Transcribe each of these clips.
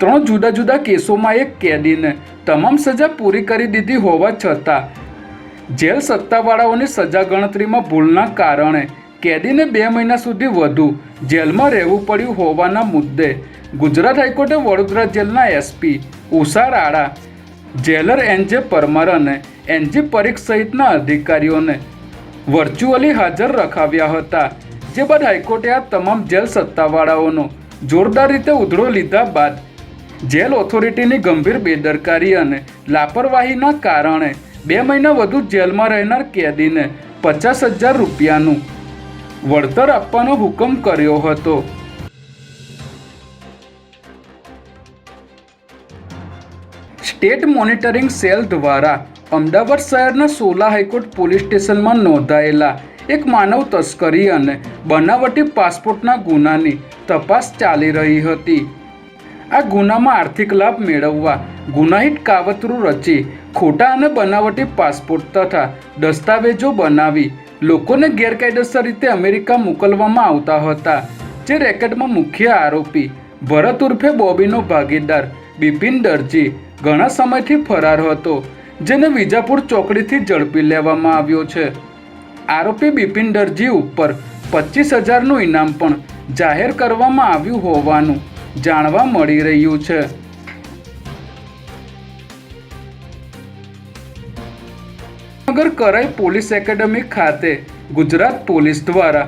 ત્રણ જુદા જુદા કેસોમાં એક કેદીને તમામ સજા પૂરી કરી દીધી હોવા છતાં, જેલ સત્તાવાળાઓની સજા ગણતરીમાં ભૂલના કારણે કેદીને બે મહિના સુધી વધુ જેલમાં રહેવું પડ્યું હોવાના મુદ્દે ગુજરાત હાઈકોર્ટે વડોદરા જેલના SP Usha Rana, jailer NJ Parmar અને એનજી પરીખ સહિતના અધિકારીઓને વર્ચ્યુઅલી હાજર રખાવ્યા હતા, જે બાદ હાઈકોર્ટે આ તમામ જેલ સત્તાવાળાઓનો જોરદાર રીતે ઉધડો લીધા બાદ જેલ ઓથોરિટીની ગંભીર બેદરકારી અને લાપરવાહીના કારણે બે મહિના વધુ જેલમાં રહેનાર કેદીને પચાસ હજાર રૂપિયાનું વળતર આપવાનો હુકમ કર્યો હતો. સ્ટેટ મોનિટરિંગ સેલ દ્વારા અમદાવાદ શહેરના સોલા હાઈકોર્ટ પોલીસ સ્ટેશનમાં નોંધાયેલા એક માનવ તસ્કરી અને બનાવટી પાસપોર્ટના ગુનાની તપાસ ચાલી રહી હતી. આ ગુનામાં આર્થિક લાભ મેળવવા ગુનાહિત કાવતરું રચી, ખોટા અને બનાવટી પાસપોર્ટ તથા દસ્તાવેજો બનાવી લોકોને ગેરકાયદેસર રીતે અમેરિકા મોકલવામાં આવતા હતા, જે રેકેટમાં મુખ્ય આરોપી ભરત ઉર્ફે બોબીનો ભાગીદાર બિપિન દરજી ઘણા સમયથી ફરાર હતો, જેને વિજાપુર ચોકડીથી ઝડપી લેવામાં આવ્યો છે. આરોપી બિપિન દરજી ઉપર પચીસ હજારનું ઇનામ પણ જાહેર કરવામાં આવ્યું હોવાનું જાણવા મળી રહ્યું છે. નગર કરાઈ પોલીસ એકેડેમી ખાતે ગુજરાત પોલીસ દ્વારા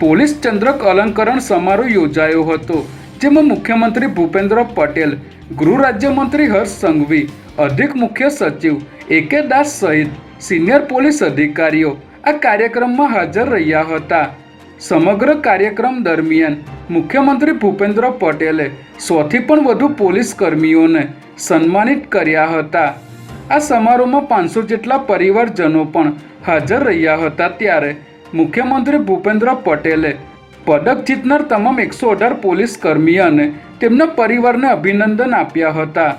પોલીસ ચંદ્રક અલંકરણ સમારોહ યોજાયો હતો, જેમાં મુખ્યમંત્રી ભૂપેન્દ્ર પટેલ, ગૃહ રાજ્યમંત્રી હર્ષ સંઘવી, અધિક મુખ્ય સચિવ એ દાસ સહિત સિનિયર પોલીસ અધિકારીઓ આ કાર્યક્રમમાં હાજર રહ્યા હતા. સમગ્ર કાર્યક્રમ દરમિયાન મુખ્યમંત્રી ભૂપેન્દ્ર પટેલે સોથી પણ વધુ પોલીસ કર્મીઓને સન્માનિત કર્યા હતા. આ સમારોહમાં પાંચસો જેટલા પરિવારજનો પણ હાજર રહ્યા હતા ત્યારે મુખ્યમંત્રી ભૂપેન્દ્ર પટેલે પદક જીતનાર તમામ એકસો અઢાર પોલીસ કર્મી અને તેમના પરિવારને અભિનંદન આપ્યા હતા.